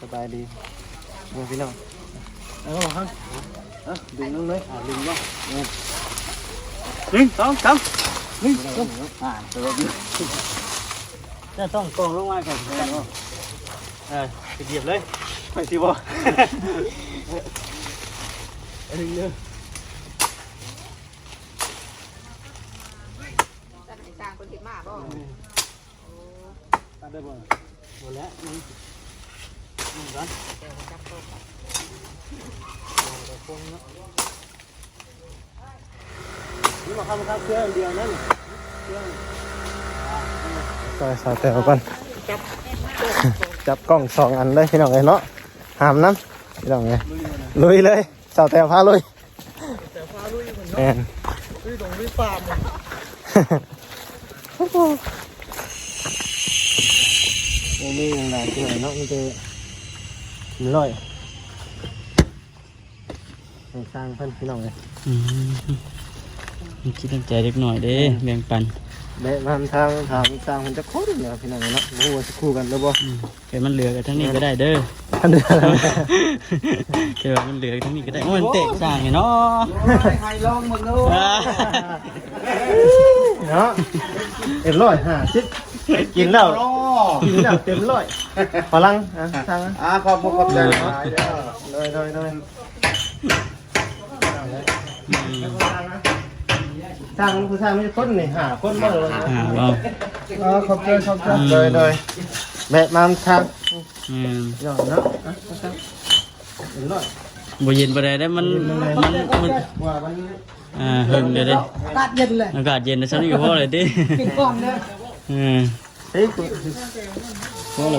สบายดีโอ้พี่น้องเอาครับเอาดึงนึงเลยอ่าดึงเนาะหนึ่งสองสามหนึ่งสองอ่าตัวนี้จะต้องกองลงมาก่อนเออไปเหยียบเลยไปสิบ่อันนี้เนอะ ตั้งแต่ต่างคนที่มาบ่ ตัดได้บ่หมดแล้วนี่นี่ก่อน เดี๋ยวจับโต๊ะ เดี๋ยวพวงเนาะนี่มาทำข้าวเครื่องเดียวนั่นเครื่อง ซอยสาวแตวก่อนจับกล้องสองอันเลยพี่น้องเลยเนาะหามน้ำพี่น้องเลยลุยเลยสาวแตวพาลุยแต่ฟ้าลุยเหมือนแมเนาะนลุยตรงลุยฟาร์มเลยโอ้มีอย่างไรที่ไหนเนาะมันจะมันลอยให้สร้างเพิ่นพี่น้องเลยอืมมีคิดตั้งใจเล็กหน่อยเด้แบ่งปัน เดะมันทางถามสร้างมันจะโคตรเนี่ยพี่น้องเลยเนาะรู้ว่าจะคู่กันหรือบ่อืมเกิดมันเหลือกันทั้งนี้ก็ได้เด้ออันเดียวกันเกิดมันเหลือทั้งนี้ก็ได้โอ้ยมันเตะสร้างไงเนาะใครลองมึงดูอ่าเนาะเต็มร้อยห้าสิบกินแล้วกินแล้วเต็มร้อยพลังอะทางอะอ่าขอบคุณขอบใจหลายเด้อเลยเลยเลย สร้างผู้สร้างไม่ใช่คนนี่หาคนบ้าเลยอ่าว่าอ๋อขอบใจขอบใจเลยเลยแบะมาทางอืมยอนเนาะอะครับเต็มร้อยบ่เย็นบ่ได้ได้มันมันมันว่ามันอ่าหึงเดี๋ยวเด้ตัดเย็นเลยอากาศเย็นนะซันนี่ก็พอเลยดิกินก่อนเลยอืมเฮ้ยพอเลย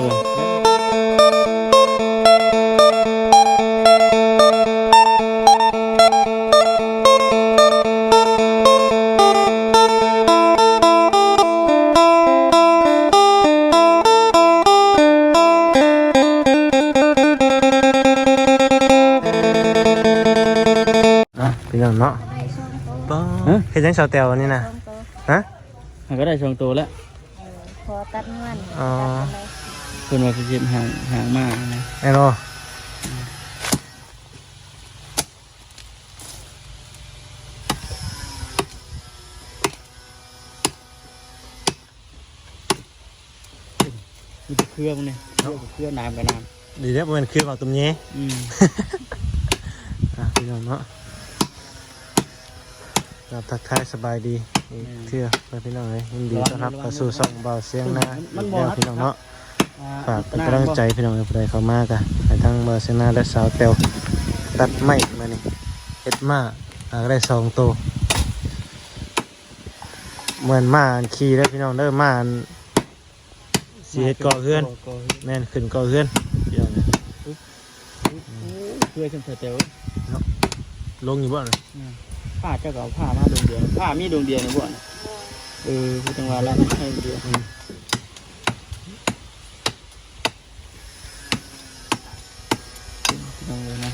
เป็นยังเนาะป้าเฮ็ดยังชาวเตียวนี่นะฮะ มันก็ได้ช่วงโตแล้วพอตัดเงินอ๋อเพิ่นว่าสิเก็บห่างห่างมากนะแน่นอนมีแต่เครื่องนี่เครื่องเครื่องน้ำกับน้ดีเด้อมันคือเอาตุ้มเนี้ยำอืม อะพี่น้องเนาะ ครับทักทายสบายดีอีกเทื่อเพื่อนพี่น้องเลยยินดีต้อนรับเข้าสู่ช่องเบาเสียงนาอีกแล้วพี่น้องเนาะฝากเป็นกำลังใจพี่น้องผู้ใดเข้ามากันให้ทั้งเบาเสียงนาและสาวเตวตัดไม้มานี่เฮ็ดมาหากได้สองตัวเหมือนมาอันขี่แล้วพี่น้องเด้อมาอันสีเฮ็ดเกาะเฮือนก่อแม่นขึ้นเกาะเฮือนพี่น้องเอ้ยเพื่อฉันเต๋อลงอยู่บ่เลย ผ้าเจ้าเก่าผ้ามาดวงเดียวผ้ามีดวงเดียวนะบ่นะเออพูดจังหวะแล้วให้เดียวจังเลยนะ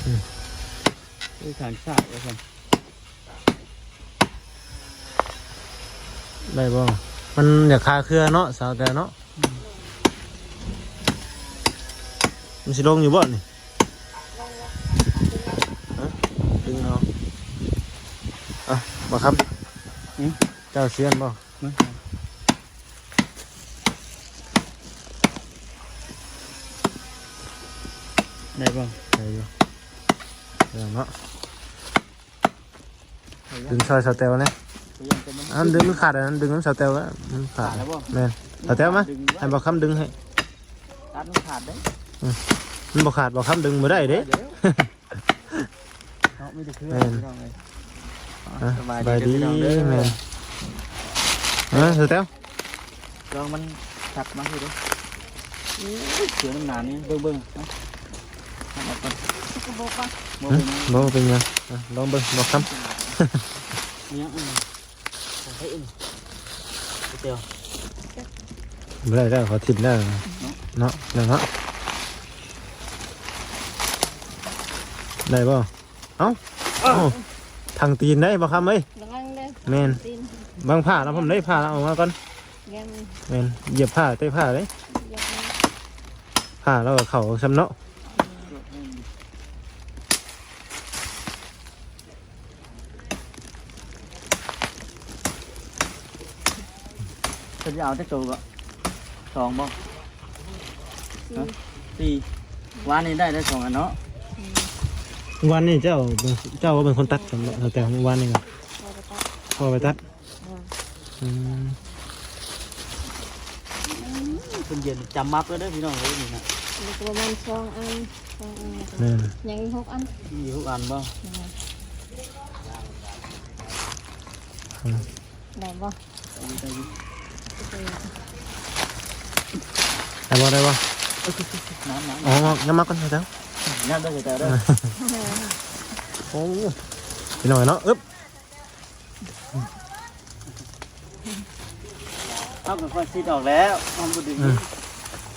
คือทางชาติว่าซั่นได้บ่มันอยากคาเครือเนาะสาวแต่เนาะมันสิลงอยู่บ่นี่ฮะดึงเอาอะ บ่ครับเจ้าเสียนบ่นะได้บ่ได้อยู่เดี๋ยวเนาะดึงซอยสาวแตวนะอันดึงมันขาดอันนั้นดึงน้ำสาวแตวแล้วมันขาดแล้วบ่แม่นสาวแตวมาดึงให้บ่คำดึงให้ตัดมันขาดได้มันบ่ขาดบ่คำดึงบ่ได้เด้เนาะมีแต่เครื่องแม่นพี่น้ องเลยอะสบายสบายดีดีเด้อพี่น้องเด้อแม่นอะสาวแตวลองมันขัดมาสิเด้ออู้ยเสือมันหนานี่เบิ่งเบิ่งเนาะทำเอาก่อนกบอกว่าโมฮะเป็นบ่เป็นหยังอะลองเบิ่งบ่คำเนี่ยอืมเฮ้ยเดี๋ยวไม่ได้ได้ขอทิมได้เนาะเนาะเนาะได้บ่เอ้ังตีนได้บ่ครับเอ้ยังเด้อแมนบางผ้าเราผมได้ผ้าเราเอามาก่อนแมนเหยียบผ้าเต้ผ้าเลยอย่าไปผ้าเราก็เขาชำเนาะจะเอาจะจก็สองบ่สี่วันนี้ได้ได้สองอันเนาะ วันนี้เจ้าเป็นเจ้าว่าเป็นคนตัดสำหรับแต่วันนี้ก็พอไปตัดพอไปตัดเอออืมคุณเย็นจำมับแล้วเด้อพี่น้องเอ้ยนี่นะมีประมาณสองอันสองอันนั่นยังอีกหกอันมีทุกอันบ่ได้บ่ได้บ่ได้บ่น้ำน้อ๋องั้นมาก่อนเถอะเจ้าำ น้ำได้แต่เด้อโอ้พี่น้อยเนาะอึ๊บเอาเป็นค่อยซีดออกแล้วทำบุดึง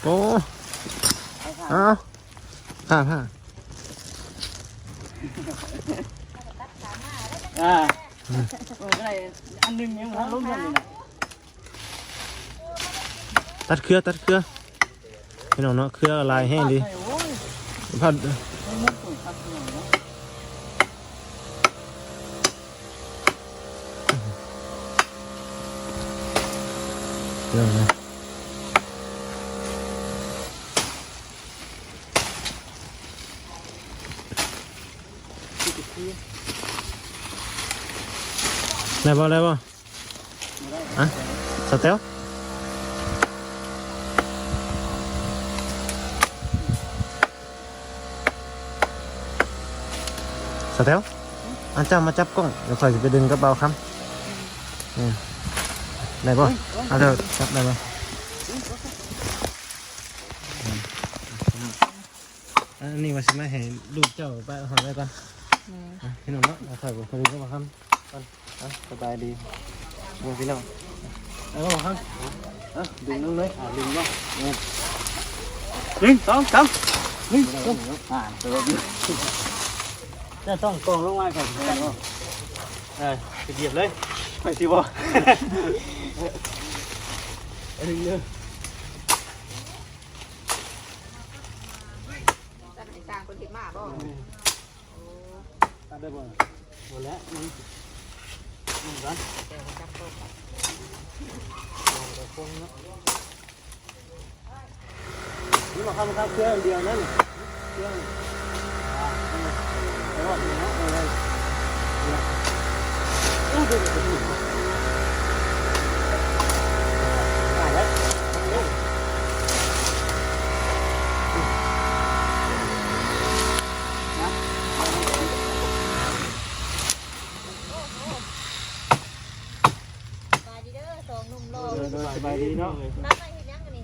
โอ้เอาผ้าผ้าอ่าโอ้ยได้อันหนึงยังทันลุ้นกันเลยนะตัดเครือตัดเครือพี่น้องเนาะเครือลายแห้งดีโอ้ย พัดมันมุกตุ๋ยครับพี่น้องเนาะเดี๋ยวนะได้บ่ได้บ่อะสเตล สเตลอันเจ้ามาจับกล้องเดี๋ยวคอยจะไปดึงกระเป๋าครับนี่ได้บ่เอาเดี๋ยวจับได้บ่อันนี้ว่าสิมาให้ลูกเจ้าไปหอไว้ก่อนแม่อะพี่น้องเนาะเอาถอยผมพอดีก็มาครับก่อนอะสบายดีบัวพี่น้องเอาก็มาครับอะดึงน้องเลยอะดึงบ่เนี่ยหนึ่งสองสามหนึ่งสองอ่าตัวนี้ จะต้องกองลงมาก่อนพี่น้องเนาะเออไปเหยียบเลยไปสิบ่เอาดึงเลยตัดให้สร้างคนเห็นมาบ่ตัดได้บ่หมดแล้วนี่นี่ก่อนเดี๋ยวจับตกนี่มาครับมาครับเครื่องเดียวนั่นเครื่อง สองหนุ่มโลเออสบายดีเนาะนั่นมาเห็นยังกันนี่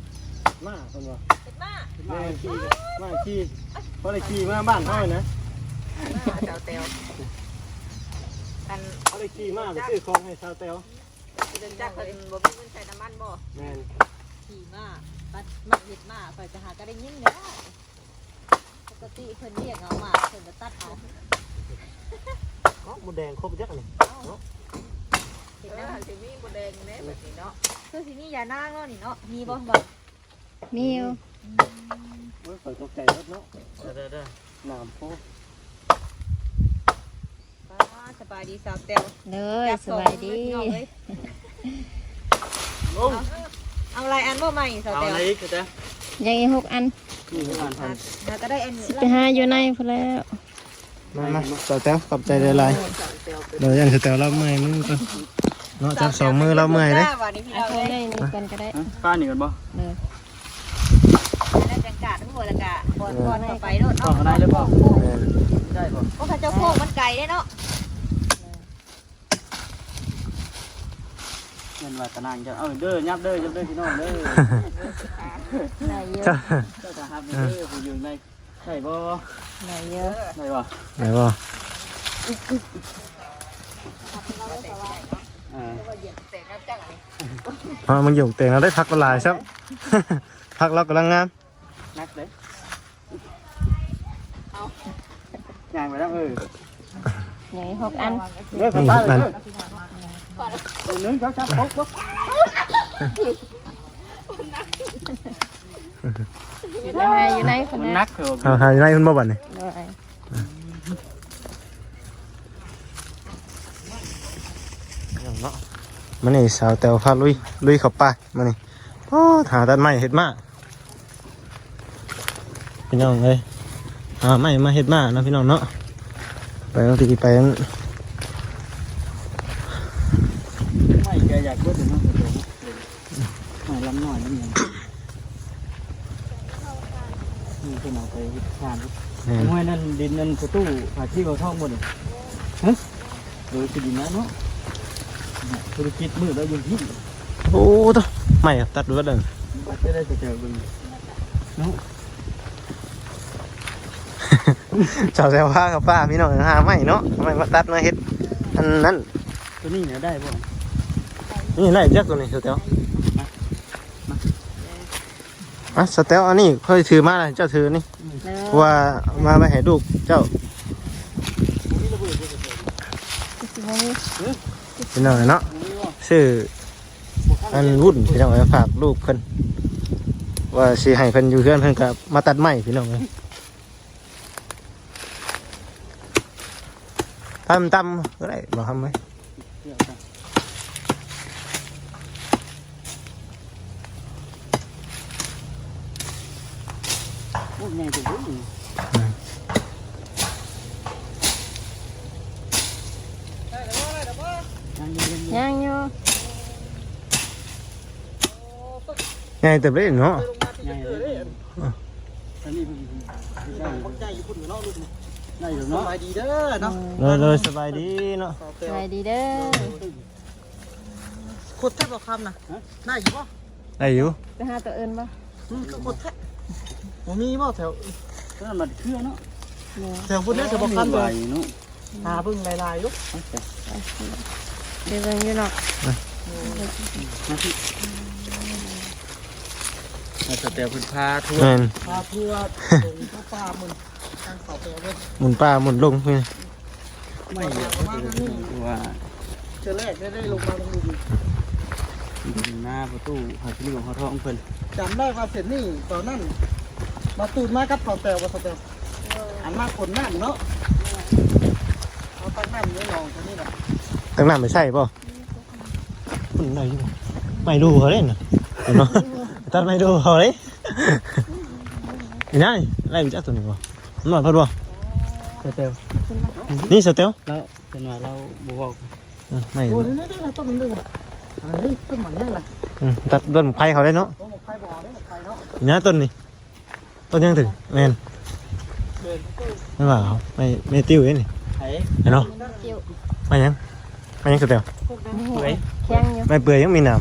มาคนว่าเป็นบ้าแม่ขี่มาขี่เพราะอะไรขี่มาบ้านเท่านะ เจ้าเตียวอันเพราะอะไรขี่มาไปซื้อของให้ชาวเตลเดินจักรเพิ่นบ่มีเงินใช้น้ำมันบ่แม่นขี่มาปัดมาเห็ดมาข่อยจะหาก็ได้ยินเด้อปกติเพิ่นเรียกเอามาเพิ่นจะตัดเอาเนาะหมดแดงครบจักอันนี่เห็นแล้วสิมีบ่แดงแน่แบบนี้เนาะคือสิมียานางเนาะนี่เนาะมีบ่บ่มีอยู่เมื่อเปิดตกใจรถเนาะเด้อเด้อเด้อน้ำโพป้า สบายดีสาวเตวเลยสบายดีโอ้เอาอะไรอันบ่ใหม่สาวเอาเตวอะไรอีกเด้อยังอีกหกอันนี่คือการทหาก็ได้อันไปหาอยู่ในพุ่นแล้ว มามาชาวเตลขอบใจหลายๆเดี๋ยวยังชาวเตลรับเมื่อยมือก่อนเนาะจับสองมือรับเมื่อยเลยวันนี้พี่เอาเราเข้าได้ในนี่กันก็ได้ำป้านี่กันบ่เลยได้จังกาดทั้งหมดละกะบ่อนบ่อนเข้าไปโดดต่อเนาะกันได้หรือเปล่าแม่นได้บ่ก็เขาเจ้าโค้งมันไกลได้เนาะ งินว่าตะนางจะเอาเด้อยับเด้อยับเด้อพี่น้องเด้อได้เยอะจ้าเจ้าจะหับเด้อผู้ยืนในใช่บ่ได้เยอะได้บ่ไหนบ่อ่าว่าเหยียบเตะน้ำจังอันนี้พอมันหยงเตียงเราได้พักละลายซับพักเรากำลังงามนักเด้เอาย่างไปแล้วเออยังอีกหกอันเด้อนี่ป้านั่นเด้อห นึ่งสองสามปุ๊บปุ๊บอยู่ในอยู่ในคนนักเถอะเอาหายไรคุณบ่บันนี่มันนี่สาวแตวพาลุยลุยเข้าป่ามันนี่โอ้หาตัดไม้เห็ดมาพี่น้องเลยหาไม้มาเห็ดมานะพี่น้องเนาะไปบาง ทีไปนั้นไม่แกอยากเบิดนาะไม่ลำหน่อยนั่นเองนี่เป็นเอาไปทานแม่นห้วยนั่นดินนั่นประตูผาที่เขาท่องหมดเลยฮะโดยสิดินนะเนาะธุรกิจมือแล้วยังที่โอ้ตัวไม่ตัดด้วยเดินจะได้จะเจอบึงสาวแตวพากับป้าพี่น้องหาไม้เนาะทำไมมาตัดมาเห็ดอันนั้นตัวนี้เนี่ยได้ป่ะ นี่ไล่จักตัวนี้สเตลอะสเตลอันนี้ค่อยถือมาเลยเจ้าถือนี่เพราะว่ามาไปให้ลูกเจ้าพี่น้องเนาะชื่ออันวุ่นพี่น้องฝากลูกเพิ่นว่าสิให้เพิ่นอยู่เพื่อนเพิ่นก็มาตัดไม้พี่น้องเลยทำตำก็ได้บอกทำไหม พวกใหญ่ตัวบึ้งยังอยู่ไงแต่เล่นเนาะใหญ่เลยอันนี้เป็นได้ใจอยู่พุ่นเนาะลูกได้อยู่สเนาะบายดีเด้อเนาะเลยเลยสบายดีเนาะสบายดีเด้อขดแทบบ่คำนะน่าอยู่บ่ได้อยู่ไปหาตัวเอิญบ่อืมก็ขดแทบบ่มีบ่แถวก็มันเครื่องเนาะแถวพุ่นเนี่ยแถวบ่คำเลเลยยเนาะหาเบิ่งลายๆลูกเดี๋ยวเบิ่งอยู่เนาะมาสเตลพื้นพาทั่วแม่นพาเพื่อตรงเข้าป่ามึงทางเสาแปลวเลยหมุนป้าหมุนลงพี่ไม่เยอะว่าเจอแรกได้ได้ลงมาลงดูหน้าประตูผาที่ของเขาท่องเพิ่นจำได้ว่าเสร็จนี่ตอนนั้น มาตูดมากับเสาแปลวกับเสาแปลวอันมากคนนั่นเนาะเอาตั้งนั่นนี่ลองตัวนี้แหละตั้งน้ำไม่ใช่ป่ะคุณไหนอยู่ไม่ดูเขาเล่นน่ะเห็นเนาะตัดไม่ดูเขาเลยเห็นไหมไล่ไปจักตัวนี้ป่ะหน่อยพอดูสเตลนี่สเตลแล้วเป็นว่าเราบอกอืมไม่โอ้ยนี่ได้ละต้นมันดึงอะอันนี้ต้นมันนี่แหละอืมตัดต้นไผ่เขาได้เนาะโอ้หมกไฟบ่อได้หมกไฟเนาะเห็นไหมต้นนี้ ต้นยังถึงแม่นเดินตู้ไม่ว่าเขาไม่ไม่ติ้วเองนี่ไอ้เห็นเนาะเจียวไม่ยังไม่ยังสเตลเฮ้ยแข็งอยู่ไม่เปื่อยยังมีน้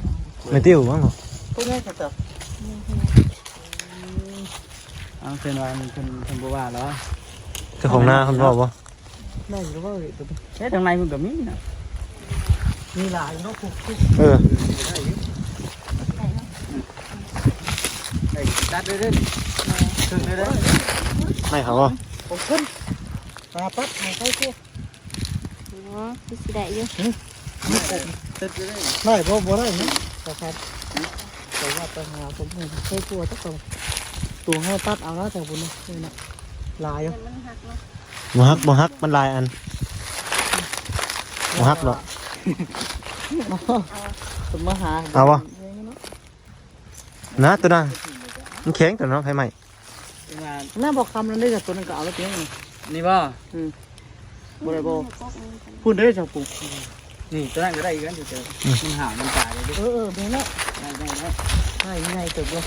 ำไม่ติ้วบ้างเหรอตู้นี้จะจับเอาเป็นว่ามันเป็นเป็นบัวแล้วเจ้าของนาคุณพ่อป่ะแม่อยู่ว่าเอ้ยตัวนี้เฮ้ยทางในมันก็มีนะมีหลายเนาะคุกคุกเออ ไอ้ตัดเรื่อยๆถึงเรื่อยไม่เขาป่ะผมขึ้นมาปั๊บมาใส่ตัวอ๋อคือสิได้อยู่นี่ผมๆติดเรื่อยได้บ่บ่ได้นี่นะครับแต่ว่าไปหาผมเองใส่ตัวตักตัวตัวให้ตัดเอาแล้วแต่บุญนะนี่นะลายอะมันหักเนาะบ่ฮักบ่ฮักมันลายอันบ่ฮักหรอกผมมาหาเอาวะนะตัวน่ะ มันแข็งตัวเนาะไผใหม่ๆเป็นว่าหน้าบอกคำนั้นได้จากตัวนั้นก็เอาแล้วเพียงนี่นี่บ่บ่ได้บ่พูดได้จากปุ๊นี่ตัวนั้นก็ได้อีกแล้วเดี๋ยวมันหามันตายเลยดิเออเออนี่แหละได้ได้ได้ใช่ไงตึกเลย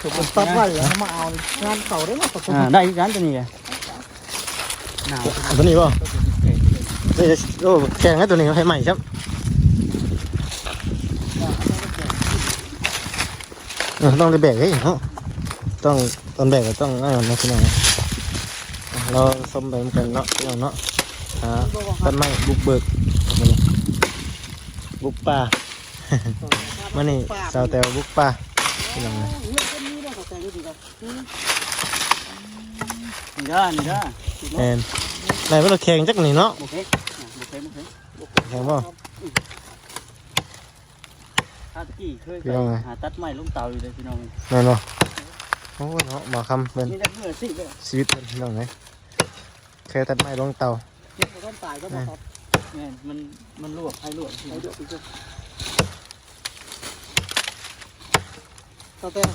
ถูกผมตัดไว้แล้วมาเอางานเก่าได้มาประกบอ่าได้อีกแล้วตัวนี้ไงหนาวเอาตัวนี้ป่ะนี่โอ้แข็งนะตัวนี้ไผใหม่ครับเออ ต้องได้แบกเฮ้ยเนาะต้องตอนแบกก็ต้องอ่านะพี่น้องเราสมไปเหมือนกันเนาะพี่น้องเนาะอ่าต้นไม้บุกเบิกมานี่บุกป่ามานี่สาวแตวบุกป่าพี่น้องเอ้ยนี่เด้อนี่เด้อแอนไหนว่าเราแข่งจักหนี่เนาะโอเคโอเคโอเคแข่งบ่ ถ้าตะกี้เคยพี่น้องไงหาตัดไม้ลงเตาอยู่เลยพี่น้องแม่นบ่โอ้ยเนาะบ่คำเป็นนี่ได้เพื่อสิเลยชีวิตเพิ่นพี่น้องเอ้ยเคยตัดไม้ลงเตา เก็บต้นตายก็บอกแม่นมันมันลวกให้ลวกเอาเดี๋ยวไปเจอสเต็ม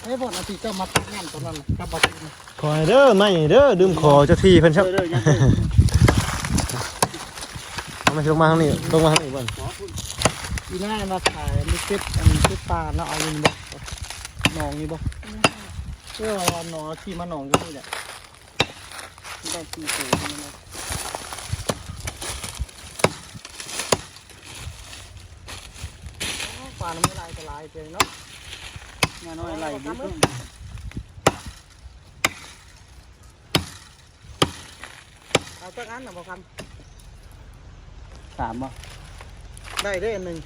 ไอ้บ่นาทีเจ้ามาตักน้ำตอนนั้นน่ะกับบาตินขอให้เด้อไม่เด้อดื่มขอเจ้าที่เพิ่นครับเด้อยังเด้อเอามาลงมาทางนี้ลงมาทางนี้บ่อน อีน่ามาถ่ายมีคลิปอันคลิปปลาเนาะเอาอยู่บ่หนองนี่บ่เพื่อเอาหนองที่มาหนองอยู่นี่แหละได้สี่ตัวนี่นะปลาน้ำไม่ลายก็ลายเจเนาะงานน้อยไหลดิเอาจักอันนะบ่คสามบ่ำได้ได้อันหนึ่ง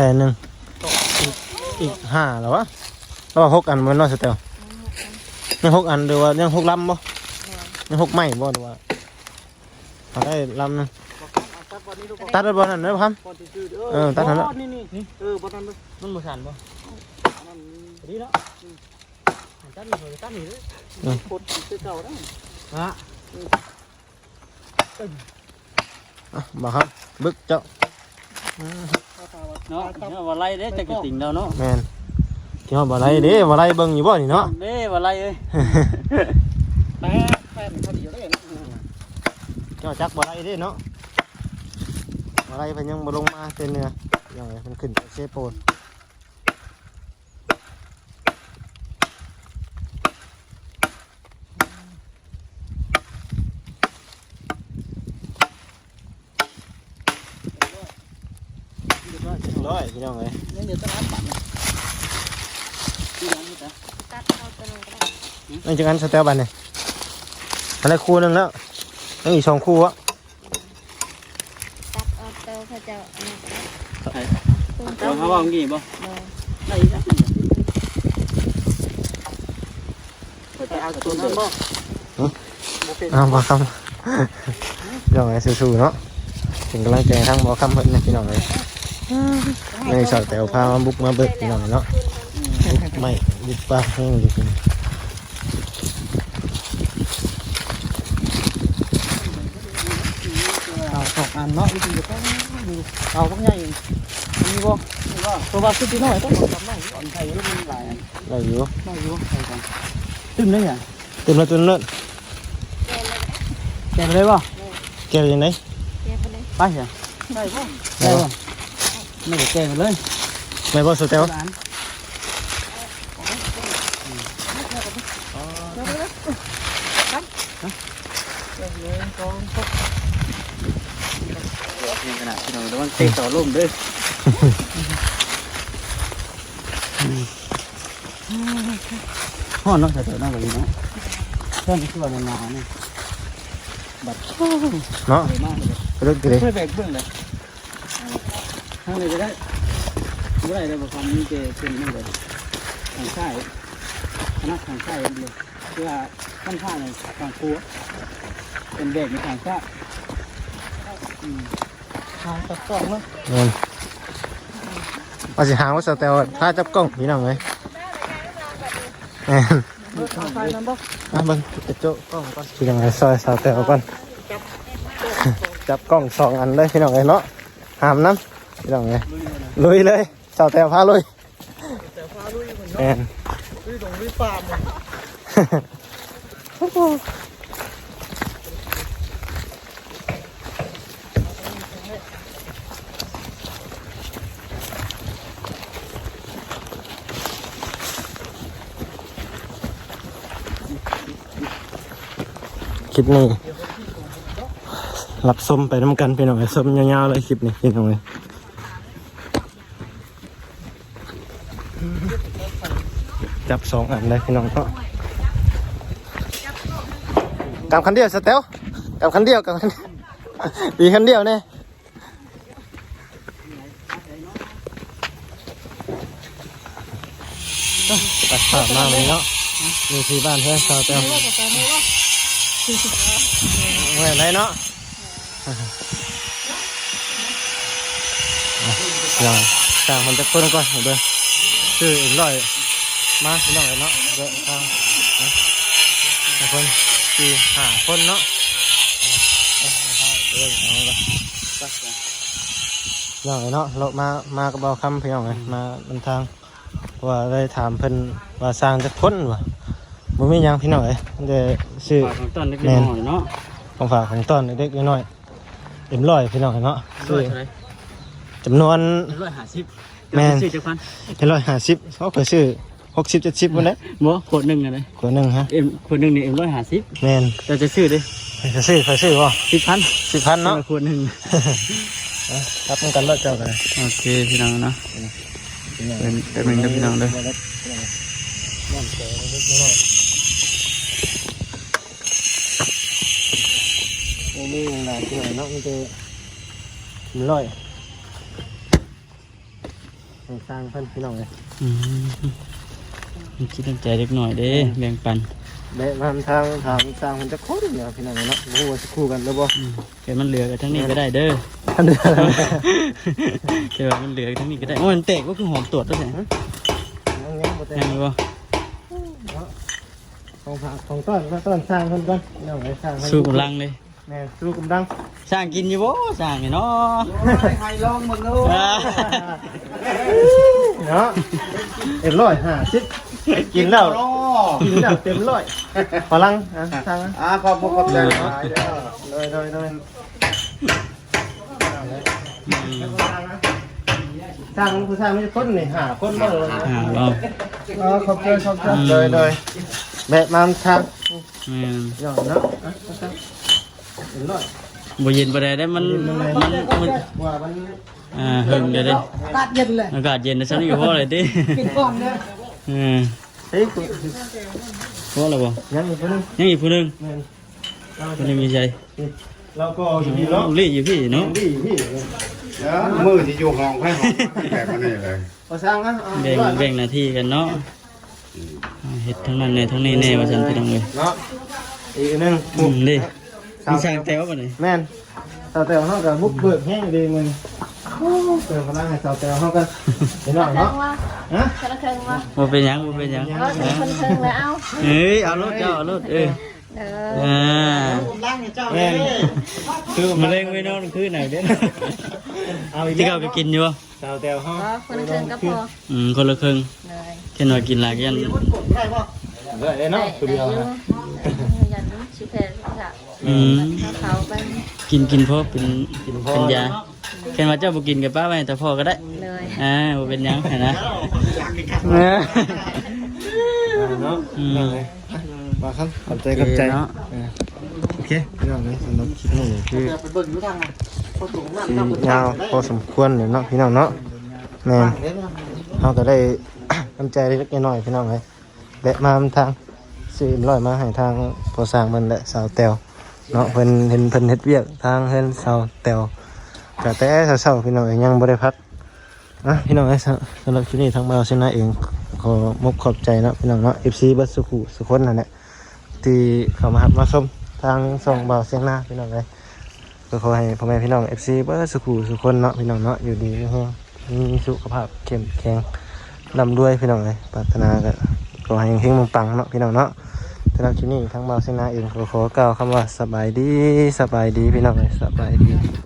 แต่หนึ่งอีกอีกห้าแล้ววะแล้วว่าหกอันมันน้อยสเตลยังหกอันหรือว่ายังหกลำบ่ยังหกไม้บ่หรือว่าเอาได้ลำหนึงบ่คำเอาตัดวันนี้ดูก่อนตัดได้บ่นั่นเด้อครับก่อนที่ซื้อเออตัดทันแล้วอ๋อนี่นี่นี่เออบ่ทันเลยมันบ่สั่นบ่อันนั้นดีเนาะตัดนี่ตัดนี่เด้อโคตรซื้อเก่าได้ฮะอะบ่ครับบึกเจ้าถ้าถามว่า เนาะตัดเนาะว่าไล่เด้จักกระติ่งแล้วเนาะแม่นที่เฮาบ่ไรเด้บ่ไรเบิ่งอยู่บ่นี่เนาะเด้ว่าไล่เอ้ยแป๊บแป๊บเขาดีอยู่ได้นะเจ้าจักบ่ไรเด้เนาะบ่ไรเพิ่นยังบ่ลงมาเต็นเนื้อยังไงเพิ่นขึ้นไปเซโปน ร้อยพี่น้องเอ้ย ยังเดี๋ยวจะรับบัตรนะ ที่ยังนี่จ้ะ ตัดเอาตัวนึงก็ได้ นี่จังกันสเตลบันเนี่ยอันนี้คู่หนึงแล้วยังอีกสองคู่อะตัดเอาตัวเขาจะอันนี้ก็ได้เอาเขาว่าเมื่อกี้บ่เออได้จ้ะไปเอาตัวนั้นบ่บ่เป็นอ้าวบอคำพี่น้องเอ้ยสู้ๆเนาะถึงกำลังใจทั้งบอคำเพิ่นนะพี่น้องเอ้ยในสาวแตวพามาบุกมาเบิดพี่น้องเนาะบุกไม่บุกปลาแห้งอยู่พี่เอาสอง อันเนาะวิธีจะต้องดูเอาต้องใหญ่มีบ่มีบ่ตัวว่าคือที่น้อยต้องทำน้อยอ่อนไทยมันหลายอันได้อยู่น้อยอยู่ใส่กันตึ้มได้ ยังเต็มแล้วตัวนั้นแกไปเลยบ่แกวยังไงเก็บไปเลยไปจ้ะได้บ่ได้บ่ไม่ได้แกไปเลยไม่บอสเตลร้านหนึ่งสองสามนี่ขนาดที่เราระวังเตะต่อล่มเด้อห้อนเนาะแต่เดี๋ยวนั่งแบบนี้เนาะเพื่อนที่ว่านานาเนี่ยบัดเนาะดีมากเลยเลิกเลยเพื่อแบกเบื้องเลยทางไหนก็ได้เมื่อไรเราบอกความนี้จะเป็นนี่เลยทางซ้ายคณะทางซ้ายอย่างเดียวเพื่อขั้นข้างในทางครัวเป็นแบกในทางซ้ายอืมทางตัดกล้องเนาะเงินว่าสิหาว่าสเตลถ้าจับกล้องพี่น้องเลยแม่นเออทางซ้ายนั้นบ่อะเบิ่งจะโจ๊ะกล้องก่อนพี่น้องเอ้ยซอยสาวแตวก่อนจับกล้องสองอันเลยพี่น้องเอ้ยเนาะหามน้ำพี่น้องเอ้ยลุยเลยสาวแตวพาลุยแต่ฟ้าลุยเหมือนแม่เนาะนลุยตรงลุยปามเลยคลิปนี้รับส้มไปน้ำกันพี่น้อยส้มยาวๆเลยคลิปนี้พี่น้องเอ้ยจับสองอันเลยพี่น้องก็กำคันเดียวสเตลกำคันเดียวกำคันดีคันเดียวเนี่ยตัดขาดมาเลยเนาะมีที่บ้านเพื่อนสเตล เมื่อไรเนาะอย่างต่างมันจะคนก่อนเดี๋ยวชื่ออีกร้อยมาพี่น้องเนาะเดี๋ยวทางนะคนสี่ห้าคนเนาะเออเอาละไปไปน้องเนาะเรามามากับเบาคำพี่น้องเลยมาบนทางว่าได้ถามเพิ่นว่าสร้างจะพ้นวะ บ่มีหยังพี่น้องเอ้ยเดี๋ยวซื้อ ฝากของต้นเล็กๆน้อยๆเนาะของฝากของต้นเด็กๆน้อยๆเอ็มร้อยพี่น้องเนาะร้ซื้ออยเท่าไหร่จำนวน ร้อยห้าสิบแม่น ซื้อจักพันเอ็มร้อยห้าสิบเขาเคยซื้อหกสิบเจ็ดสิบวันนี้บ่ขวดหนึ่งอะไรขวดหนึ่งฮะเอ็มขวดหนึ่งนี่เอ็มร้อยห้าสิบแมนเราจะซื้อดิเคยซื้อเคยซื้อป่ะสิบพันสิบพันเนาะขวดหนึ่งรับมันกันรถเจ้ากันโอเคพี่น้องเนาะเป็นเป็นหนึ่งเด้อพี่น้องเด้อ โอ้มีอย่างไรที่ไหนเนาะมันจะมันร้อยสร้างเพิ่นพี่น้องเลยมีคิดตั้งใจเล็กหน่อยเด้แบ่งปันแบะมาทางถามสร้างมันจะโคตรเนี่ยพี่น้องเนาะบ่รู้ว่าจะคู่กันหรือบ่อืมเกิดมันเหลือกันทั้งนี้ก็ได้เด้อเกิดมันเหลือทั้งนี้ก็ได้โอ้มันแตกก็คือหอมตรวจด้วยไงยังยังบ่แต่ยังไงวะของฝากของต้นต้นสร้างเพิ่นก่อนพี่น้องเลยสร้างเพิ่นสู้กำลังเลย แม่สู้กำลังสร้างกินอยู่บ่สร้างนี่เนาะใครลองมึงดูอ่าเนาะเอ็มร้อยห้าสิบกินแล้วโอ้กินแล้วเต็มร้อยพลังอะสร้างนะอ่าขอบคุณขอบใจหลายเด้อเลยเลยเลยอืมสร้างผู้สร้างไม่ใช่คนนี่หาคนบ่เลยอ่าเราอ๋อขอบใจขอบใจเลยเลยแบะมาทางแม่นหย่อนเนาะอะครับ เอ็มร้อยบ่เย็นบ่ได้ได้มันมันมันว่ามันอ่าเฮิงเดี๋ยวดิตัดเย็นเลยอากาศเย็นนะฉันอยู่พอเลยดิกินก่อนเนี่ยอืมเฮ้ยกูพอแล้วบ่ยังอีกคนนึงยังอีกผู้หนึงแม่นเราคนนี้มีใจเราก็อยู่ที่เนาะรีอยู่พี่เนาะดีพี่เดี๋ยวมือที่อยู่ห้องให้ห้องแบบนี้เลยพอสร้างนะเอาแบ่งร้อยแบ่งหน้าที่กันเนาะอ่าเฮ็ดทั้งนั้นแน่ทั้งนี้แน่ว่าฉันพี่น้องเอ้ยเนาะอีกอันหนึงอืมดิ มีสร้างแต้วบ่นี่แม่นสาวแตวเฮากับบุกเบิกแห้งดีมึงเติมพลังให้สาวแตวเฮากันเห็นหน่อยเครื่อเนาะงว่าฮะเครื่องว่าบ่เป็นหยังบ่เป็นหยังก็ถึงคนเครื่องแล้วเอาเอ้ยเอารถเจ้าเอารถเออเอออ่าล้างให้เจ้าแม่นคือมะเร็งไว้นอนคืนไหนเด้อเอาอีกที่แล้วเขาไปกินอยู่บ่สาวแตวเฮาก็คนเครื่องก็พออืมคนละครึ่งเลยแค่หน่อยกินหลายยันได้เนาะคือเดียวได้นะอยู่ยันชิเพนค่ะ อืมเขาไปกินกินเพราะเป็นเป็นยาแค่ว่าเจ้าบ่กินกับป้าไว้แต่พ่อก็ได้เลยอ่าบ่เป็นหยังเห็นนะเออเนาะอืมมาครับขอบใจขอบใจเนาะโอเคพี่น้องเลยสำหรับคลิปนี้คือไปเบิ่งอยู่ทางไหนพอสูงน้ำที่น้ำยาวพอสมควรเลยเนาะพี่น้องเนาะแม่นเฮาก็ได้ น้ำใจเล็กๆน้อยๆพี่น้องเลยแวะมาทางซื้อร้อยมาให้ทางพอสร้างมันและสาวแตว เนาะเพิ่นเห็นเพิ่นเฮ็ดเวียกทางเฮ็นเสาวแตวก็แต่เช้าๆพี่น้องเอ้ยยังบ่ได้พักอะพี่น้องเอ้ยสำหรับคลิปนี้ทางบ่าวเซนาเองขอมกขอบใจนะพี่น้องเนาะ FC บัดสุขุสุคนนั่นแหละที่เข้ามารับมาชมทางส่องบ่าวเสียงหน้าพี่น้องเอ้ยก็ขอให้พ่อแม่พี่น้อง FC บอร์สุขุสุขคนเนาะพี่น้องเนาะอยู่ดีมีแรงมีสุขภาพเข้มแข็งร่ำรวยพี่น้องเลยปรารถนาก็ขอให้เฮงๆปังๆเนาะพี่น้องเนาะำหรับที่นี่ทั้งบ่าเสนาเองขอขอกล่าวคำว่าสบายดีสบายดีพี่น้องเลยสบายดี